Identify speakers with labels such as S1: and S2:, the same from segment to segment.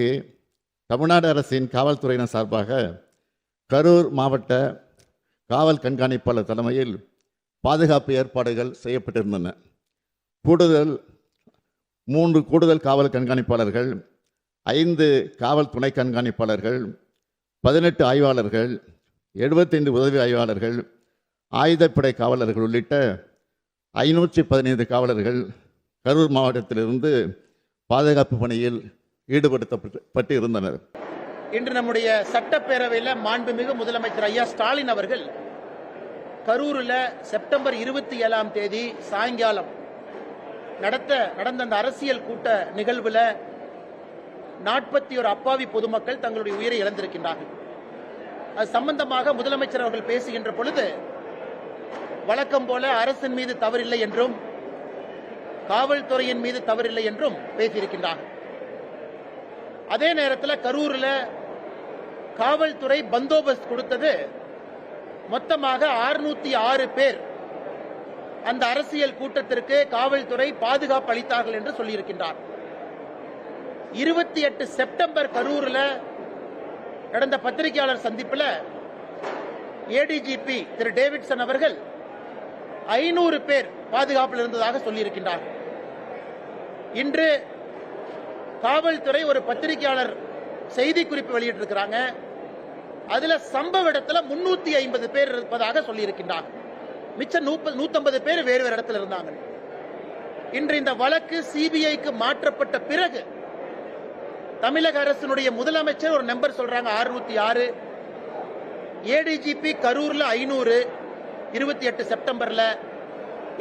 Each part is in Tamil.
S1: இன்றைக்கு தமிழ்நாடு அரசின் காவல்துறையினர் சார்பாக கரூர் மாவட்ட காவல் கண்காணிப்பாளர் தலைமையில் பாதுகாப்பு ஏற்பாடுகள் செய்யப்பட்டிருந்தன. கூடுதல் மூன்று கூடுதல் காவல் கண்காணிப்பாளர்கள் ஐந்து காவல் துணை கண்காணிப்பாளர்கள் பதினெட்டு ஆய்வாளர்கள் எழுபத்தைந்து உதவி ஆய்வாளர்கள் ஆயுதப்படை காவலர்கள் உள்ளிட்ட ஐநூற்றி பதினைந்து காவலர்கள் கரூர் மாவட்டத்திலிருந்து பாதுகாப்பு பணியில் ஈடுபடுத்தப்பட்டு இருந்தனர்
S2: இன்று நம்முடைய சட்டப்பேரவையில் மாண்புமிகு முதலமைச்சர் ஐயா ஸ்டாலின் அவர்கள் கரூரில் செப்டம்பர் இருபத்தி ஏழாம் தேதி சாயங்காலம் நடத்த நடந்த அந்த அரசியல் கூட்ட நிகழ்வில் நாற்பத்தி ஒரு அப்பாவி பொதுமக்கள் தங்களுடைய உயிரை இழந்திருக்கின்றார்கள். அது சம்பந்தமாக முதலமைச்சர் அவர்கள் பேசுகின்ற பொழுது வழக்கம் போல அரசின் மீது தவறில்லை என்றும் காவல்துறையின் மீது தவறில்லை என்றும் பேசியிருக்கின்றார்கள். அதே நேரத்தில் கரூரில் காவல்துறை பந்தோபஸ்த் கொடுத்தது. மொத்தமாக 606 ஆறு பேர் அந்த அரசியல் கூட்டத்திற்கு காவல்துறை பாதுகாப்பு அளித்தார்கள் என்று சொல்லியிருக்கின்றார். இருபத்தி எட்டு செப்டம்பர் கரூரில் நடந்த பத்திரிகையாளர் சந்திப்பில் ஏடிஜிபி திரு டேவிட்சன் அவர்கள் ஐநூறு பேர் பாதுகாப்பில் இருந்ததாக சொல்லியிருக்கின்றார். இன்று காவல்துறை ஒரு பத்திரிகையாளர் செய்தி குறிப்பு வெளியிட்டிருக்கிறாங்க. அதுல சம்பவ இடத்துல முன்னூத்தி ஐம்பது பேர் இருப்பதாக சொல்லியிருக்கின்றார். மிச்சம் நூத்தம்பது பேர் வேறு வேறு இடத்துல இருந்தாங்க. இன்று இந்த வழக்கு சிபிஐக்கு மாற்றப்பட்ட பிறகு தமிழக அரசினுடைய முதலமைச்சர் ஒரு நம்பர் சொல்றாங்க அறுநூத்தி ஆறு. ஏடிஜிபி கரூர்ல ஐநூறு இருபத்தி எட்டு செப்டம்பர்ல.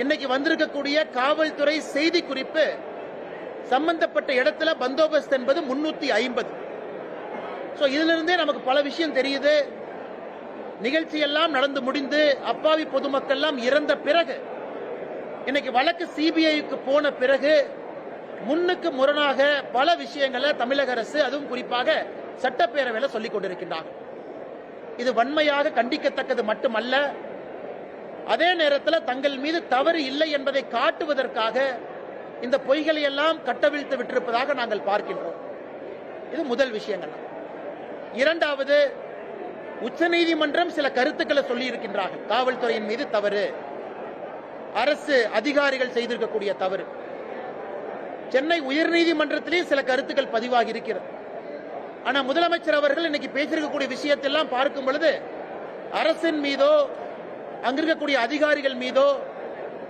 S2: இன்னைக்கு வந்திருக்கக்கூடிய காவல்துறை செய்தி குறிப்பு சம்பந்தப்பட்ட இடத்துல பந்தோபஸ்த் என்பது முன்னூத்தி ஐம்பது. ஸோ இதுல இருந்தே நமக்கு பல விஷயம் தெரியுது. நிகழ்ச்சி எல்லாம் நடந்து முடிந்து அப்பாவி பொதுமக்கள் எல்லாம் இறந்த பிறகு இன்னைக்கு வழக்கு சிபிஐக்கு போன பிறகு முன்னுக்கு முரணாக பல விஷயங்களை தமிழக அரசு அதுவும் குறிப்பாக சட்டப்பேரவையில் சொல்லிக் கொண்டிருக்கின்றார்கள். இது வன்மையாக கண்டிக்கத்தக்கது மட்டுமல்ல அதே நேரத்தில் தங்கள் மீது தவறு இல்லை என்பதை காட்டுவதற்காக இந்த பொய்களை எல்லாம் கட்டவிழ்த்து விட்டிருப்பதாக நாங்கள் பார்க்கின்றோம். இது முதல் விஷயங்கள். இரண்டாவது உச்சநீதிமன்றம் சில கருத்துக்களை சொல்லி இருக்கின்றார்கள் காவல்துறையின் மீது தவறு. அரசு அதிகாரிகள் செய்திருக்கக்கூடிய தவறு. சென்னை உயர்நீதிமன்றத்திலே சில கருத்துக்கள் பதிவாகி இருக்கிறது. ஆனா முதலமைச்சர் அவர்கள் இன்னைக்கு பேசியிருக்கக்கூடிய விஷயத்தெல்லாம் பார்க்கும் பொழுது அரசின் மீதோ அங்கிருக்கக்கூடிய அதிகாரிகள் மீதோ